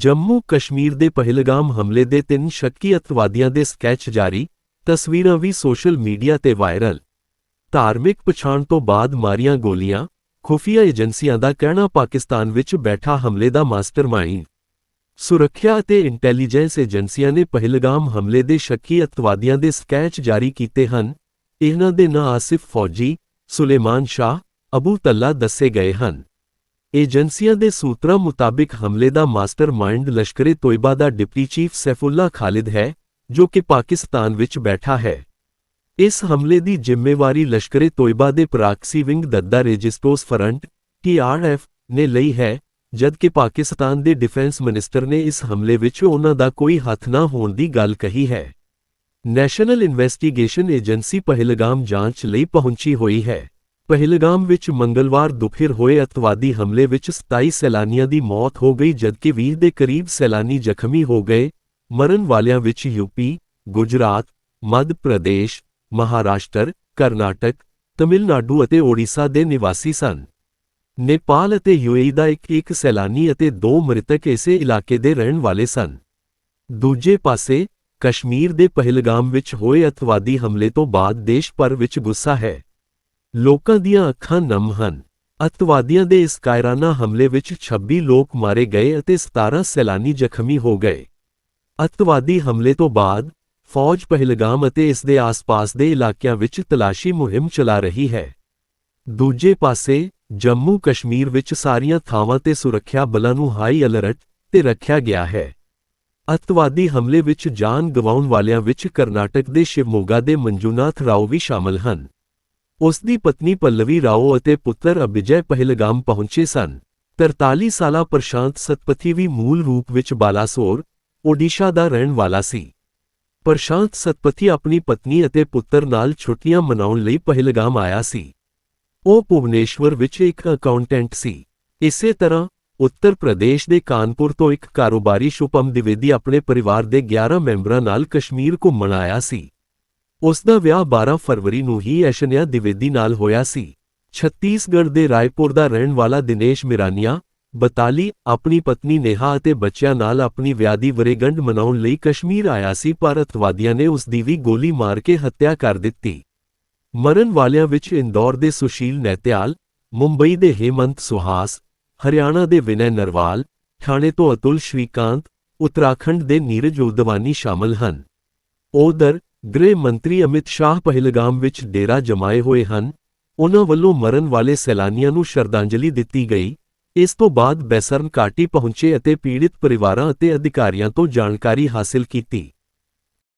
ਜੰਮੂ ਕਸ਼ਮੀਰ ਦੇ ਪਹਿਲਗਾਮ ਹਮਲੇ ਦੇ ਤਿੰਨ ਸ਼ੱਕੀ ਅਤਵਾਦੀਆਂ ਦੇ ਸਕੈਚ ਜਾਰੀ, ਤਸਵੀਰਾਂ ਵੀ ਸੋਸ਼ਲ ਮੀਡੀਆ ਤੇ ਵਾਇਰਲ। ਧਾਰਮਿਕ ਪਛਾਣ ਤੋਂ ਬਾਅਦ ਮਾਰੀਆਂ ਗੋਲੀਆਂ, ਖੁਫੀਆ ਏਜੰਸੀਆਂ ਦਾ ਕਹਿਣਾ ਪਾਕਿਸਤਾਨ ਵਿੱਚ ਬੈਠਾ ਹਮਲੇ ਦਾ ਮਾਸਟਰਮਾਈਂਡ। ਸੁਰੱਖਿਆ ਅਤੇ ਇੰਟੈਲੀਜੈਂਸ ਏਜੰਸੀਆਂ ਨੇ ਪਹਿਲਗਾਮ ਹਮਲੇ ਦੇ ਸ਼ੱਕੀ ਅਤਵਾਦੀਆਂ ਦੇ ਸਕੈਚ ਜਾਰੀ ਕੀਤੇ ਹਨ। ਇਹਨਾਂ ਦੇ ਨਾਂ ਆਸਿਫ ਫੌਜੀ, ਸੁਲੇਮਾਨ ਸ਼ਾਹ, ਅਬੂ ਤੱਲਾ ਦੱਸੇ ਗਏ ਹਨ। ਏਜੰਸੀਆਂ ਦੇ ਸੂਤਰਾਂ ਮੁਤਾਬਿਕ ਹਮਲੇ ਦਾ ਮਾਸਟਰਮਾਈਂਡ ਲਸ਼ਕਰੇ ਤੋਇਬਾ ਦਾ ਡਿਪਟੀ ਚੀਫ ਸੈਫੁੱਲਾ ਖਾਲਿਦ ਹੈ, ਜੋ ਕਿ ਪਾਕਿਸਤਾਨ ਵਿੱਚ ਬੈਠਾ ਹੈ। ਇਸ ਹਮਲੇ ਦੀ ਜ਼ਿੰਮੇਵਾਰੀ ਲਸ਼ਕਰੇ ਤੋਇਬਾ ਦੇ ਪ੍ਰਾਕਸੀ ਵਿੰਗ ਦੱਦਾ ਰੇਜਿਸਟੋਸ ਫਰੰਟ ਟੀਆਰਐਫ ਨੇ ਲਈ ਹੈ, ਜਦਕਿ ਪਾਕਿਸਤਾਨ ਦੇ ਡਿਫੈਂਸ ਮਿਨਿਸਟਰ ਨੇ ਇਸ ਹਮਲੇ ਵਿੱਚ ਉਹਨਾਂ ਦਾ ਕੋਈ ਹੱਥ ਨਾ ਹੋਣ ਦੀ ਗੱਲ ਕਹੀ ਹੈ। ਨੈਸ਼ਨਲ ਇਨਵੈਸਟੀਗੇਸ਼ਨ ਏਜੰਸੀ ਪਹਿਲਗਾਮ ਜਾਂਚ ਲਈ ਪਹੁੰਚੀ ਹੋਈ ਹੈ। ਪਹਿਲਗਾਮ ਵਿੱਚ ਮੰਗਲਵਾਰ ਦੁਪਹਿਰ ਹੋਏ ਅਤਵਾਦੀ ਹਮਲੇ ਵਿੱਚ 27 ਸੈਲਾਨੀਆਂ ਦੀ ਮੌਤ ਹੋ ਗਈ, ਜਦਕਿ 20 ਦੇ ਕਰੀਬ ਸੈਲਾਨੀ ਜ਼ਖਮੀ ਹੋ ਗਏ। ਮਰਨ ਵਾਲਿਆਂ ਵਿੱਚ ਯੂਪੀ ਗੁਜਰਾਤ, ਮੱਧ ਪ੍ਰਦੇਸ਼, ਮਹਾਰਾਸ਼ਟਰ, ਕਰਨਾਟਕ, ਤਮਿਲਨਾਡੂ ਅਤੇ ਓਡੀਸ਼ਾ ਦੇ ਨਿਵਾਸੀ ਸਨ। ਨੇਪਾਲ ਅਤੇ ਯੂਏਈ ਦਾ ਇੱਕ ਇੱਕ ਸੈਲਾਨੀ ਅਤੇ ਦੋ ਮ੍ਰਿਤਕ ਇਸੇ ਇਲਾਕੇ ਦੇ ਰਹਿਣ ਵਾਲੇ ਸਨ। ਦੂਜੇ ਪਾਸੇ, ਕਸ਼ਮੀਰ ਦੇ ਪਹਿਲਗਾਮ ਵਿੱਚ ਹੋਏ ਅਤਵਾਦੀ ਹਮਲੇ ਤੋਂ ਬਾਅਦ ਦੇਸ਼ ਭਰ ਵਿੱਚ ਗੁੱਸਾ ਹੈ। ਲੋਕਾਂ ਦੀਆਂ ਅੱਖਾਂ ਨਮ ਹਨ। ਅਤਵਾਦੀਆਂ ਦੇ ਇਸ ਕਾਇਰਾਨਾ ਹਮਲੇ ਵਿੱਚ 26 ਲੋਕ ਮਾਰੇ ਗਏ ਅਤੇ 17 ਸੈਲਾਨੀ ਜ਼ਖਮੀ ਹੋ ਗਏ। ਅਤਵਾਦੀ ਹਮਲੇ ਤੋਂ ਬਾਅਦ ਫੌਜ ਪਹਿਲਗਾਮ ਅਤੇ ਇਸ ਦੇ ਆਸ-ਪਾਸ ਦੇ ਇਲਾਕਿਆਂ ਵਿੱਚ ਤਲਾਸ਼ੀ ਮੁਹਿੰਮ ਚਲਾ ਰਹੀ ਹੈ। ਦੂਜੇ ਪਾਸੇ, ਜੰਮੂ ਕਸ਼ਮੀਰ ਵਿੱਚ ਸਾਰੀਆਂ ਥਾਵਾਂ ਤੇ ਸੁਰੱਖਿਆ ਬਲਾਂ ਨੂੰ ਹਾਈ ਅਲਰਟ ਤੇ ਰੱਖਿਆ ਗਿਆ ਹੈ। ਅਤਵਾਦੀ ਹਮਲੇ ਵਿੱਚ ਜਾਨ ਗਵਾਉਣ ਵਾਲਿਆਂ ਵਿੱਚ ਕਰਨਾਟਕ ਦੇ ਸ਼ਿਵਮੋਗਾ ਦੇ ਮੰਜੂਨਾਥ ਰਾਓ ਵੀ ਸ਼ਾਮਲ ਹਨ। ਉਸ ਦੀ ਪਤਨੀ ਪੱਲਵੀ ਰਾਓ ਅਤੇ ਪੁੱਤਰ ਅਭਿਜੈ ਪਹਿਲਗਾਮ ਪਹੁੰਚੇ ਸਨ। 43 ਸਾਲਾ ਪ੍ਰਸ਼ਾਂਤ ਸਤਪਥੀ ਵੀ ਮੂਲ ਰੂਪ ਵਿੱਚ ਬਾਲਾਸੋਰ, ਓਡੀਸ਼ਾ ਦਾ ਰਹਿਣ ਵਾਲਾ ਸੀ। ਪ੍ਰਸ਼ਾਂਤ ਸਤਪਥੀ ਆਪਣੀ ਪਤਨੀ ਅਤੇ ਪੁੱਤਰ ਨਾਲ ਛੁੱਟੀਆਂ ਮਨਾਉਣ ਲਈ ਪਹਿਲਗਾਮ ਆਇਆ ਸੀ। ਉਹ ਭੁਵਨੇਸ਼ਵਰ ਵਿੱਚ ਇੱਕ ਅਕਾਊਂਟੈਂਟ ਸੀ। ਇਸੇ ਤਰ੍ਹਾਂ, ਉੱਤਰ ਪ੍ਰਦੇਸ਼ ਦੇ ਕਾਨਪੁਰ ਤੋਂ ਇੱਕ ਕਾਰੋਬਾਰੀ ਸ਼ੁਭਮ ਦਿਵੇਦੀ ਆਪਣੇ ਪਰਿਵਾਰ ਦੇ 11 ਮੈਂਬਰਾਂ ਨਾਲ ਕਸ਼ਮੀਰ ਘੁੰਮਣ ਆਇਆ ਸੀ। ਉਸ ਦਾ ਵਿਆਹ 12 ਫਰਵਰੀ ਨੂੰ ਹੀ ਐਸ਼ਨਿਆ ਦਿਵੇਦੀ ਨਾਲ ਹੋਇਆ ਸੀ। ਛੱਤੀਸਗੜ੍ਹ ਦੇ ਰਾਏਪੁਰ ਦਾ ਰਹਿਣ ਵਾਲਾ ਦਿਨੇਸ਼ ਮਿਰਾਨੀਆ 42 ਆਪਣੀ ਪਤਨੀ ਨੇਹਾ ਅਤੇ ਬੱਚਿਆਂ ਨਾਲ ਆਪਣੀ ਵਿਆਹ ਦੀ ਵਰੇਗੰਢ ਮਨਾਉਣ ਲਈ ਕਸ਼ਮੀਰ ਆਇਆ ਸੀ ਪਰ ਅਤਵਾਦੀਆਂ ਨੇ ਉਸ ਦੀ ਵੀ ਗੋਲੀ ਮਾਰ ਕੇ ਹੱਤਿਆ ਕਰ ਦਿੱਤੀ। ਮਰਨ ਵਾਲਿਆਂ ਵਿੱਚ ਇੰਦੌਰ ਦੇ ਸੁਸ਼ੀਲ ਨੈਤਿਆਲ, ਮੁੰਬਈ ਦੇ ਹੇਮੰਤ ਸੁਹਾਸ, ਹਰਿਆਣਾ ਦੇ ਵਿਨੈ ਨਰਵਾਲ, ਥਾਣੇ ਤੋਂ ਅਤੁਲ ਸ਼੍ਰੀਕਾਂਤ, ਉੱਤਰਾਖੰਡ ਦੇ ਨੀਰਜ ਉਦਵਾਨੀ ਸ਼ਾਮਲ ਹਨ। ਉਧਰ ਗ੍ਰਹਿ ਮੰਤਰੀ ਅਮਿਤ ਸ਼ਾਹ ਪਹਿਲਗਾਮ ਵਿੱਚ ਡੇਰਾ ਜਮਾਏ ਹੋਏ ਹਨ। ਉਨ੍ਹਾਂ ਵੱਲੋਂ ਮਰਨ ਵਾਲੇ ਸੈਲਾਨੀਆਂ ਨੂੰ ਸ਼ਰਧਾਂਜਲੀ ਦਿੱਤੀ ਗਈ। ਇਸ ਤੋਂ ਬਾਅਦ ਬੈਸਰਨ ਘਾਟੀ ਪਹੁੰਚੇ ਅਤੇ ਪੀੜਿਤ ਪਰਿਵਾਰਾਂ ਅਤੇ ਅਧਿਕਾਰੀਆਂ ਤੋਂ ਜਾਣਕਾਰੀ ਹਾਸਲ ਕੀਤੀ।